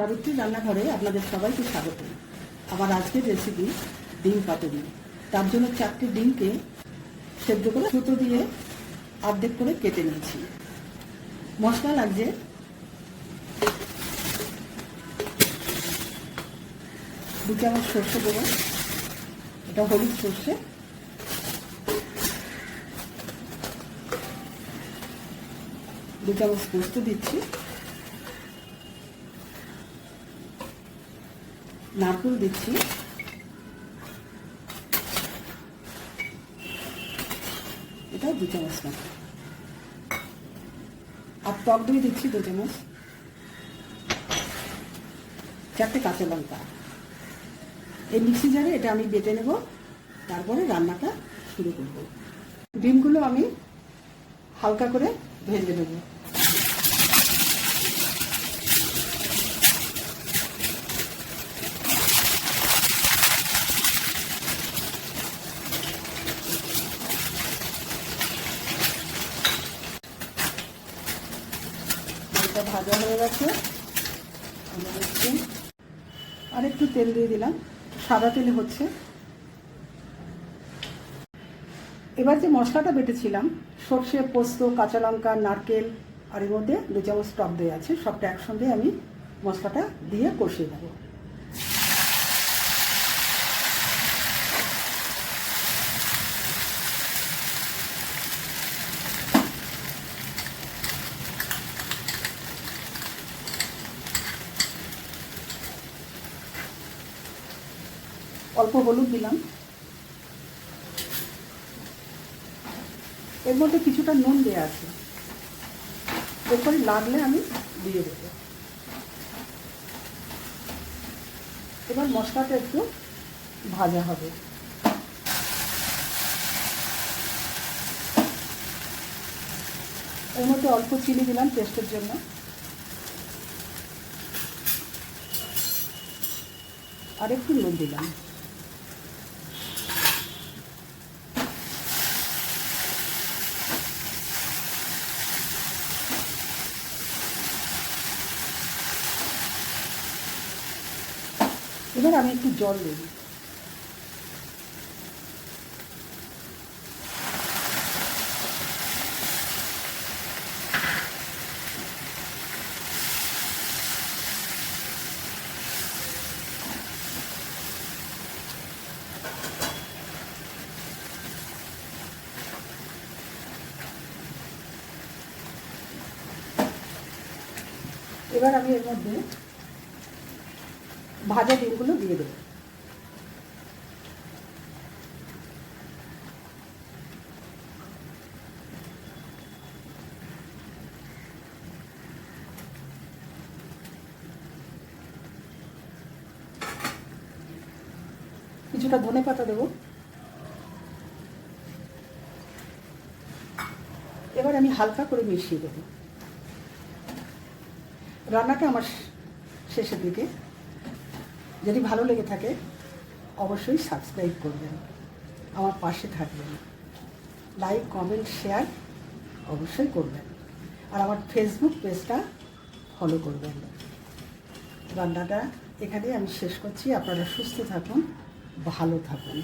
সাবিত্রী রান্নাঘরে আপনাদের সবাইকে স্বাগত। আমার আজকের রেসিপি ডিম পাতুরি। তার জন্য চারটি ডিমকে সেদ্ধ করে সুতো দিয়ে অর্ধেক করে কেটে নিয়েছি। মশলা লাগছে। দু চামচ সর্ষে দেবো। এটা হলুদ সর্ষে। দু চামচ পোস্ত দিচ্ছি। নারকেল দিচ্ছি। এটাও দু চামচ আর টক দই দিচ্ছি দু চামচ। চারটে কাঁচা লঙ্কা। এই মিক্সি জারে এটা আমি বেটে নেব। তারপরে রান্নাটা শুরু করব। ডিমগুলো আমি হালকা করে ভেজে নেব। এটা ভাজা হয়ে গেছে। আর একটু তেল দিয়ে দিলাম। সাদা তেল হচ্ছে। এবার যে মশলাটা বেটেছিলাম, সর্ষে, পোস্ত, কাঁচা লঙ্কা, নারকেল আর এর মধ্যে দু চামচ টক দই আছে, সবটা একসঙ্গে আমি মশলাটা দিয়ে কষিয়ে দেবো অল্প হলুদ দিলাম। এর মধ্যে কিছুটা নুন দেওয়া আছে। এরপরে লাগলে আমি দিয়ে দেব। এবার মশলাটা একটু ভাজা হবে। এর মধ্যে অল্প চিনি দিলাম টেস্টের জন্য। আর একটু নুন দিলাম। এবার আমি একটু জল দেব এবার আমি এর মধ্যে ভাজা ডিমগুলো দিয়ে দেবো। কিছুটা ধনে পাতা দেবো। এবার আমি হালকা করে মিশিয়ে দেবো। রান্নাটা আমার শেষের দিকে। যদি ভালো লেগে থাকে, অবশ্যই সাবস্ক্রাইব করবেন। আমার পাশে থাকবেন। লাইক কমেন্ট শেয়ার অবশ্যই করবেন। আর আমার ফেসবুক পেজটা ফলো করবেন। রান্নাটা এখানেই আমি শেষ করছি। আপনারা সুস্থ থাকুন, ভালো থাকুন।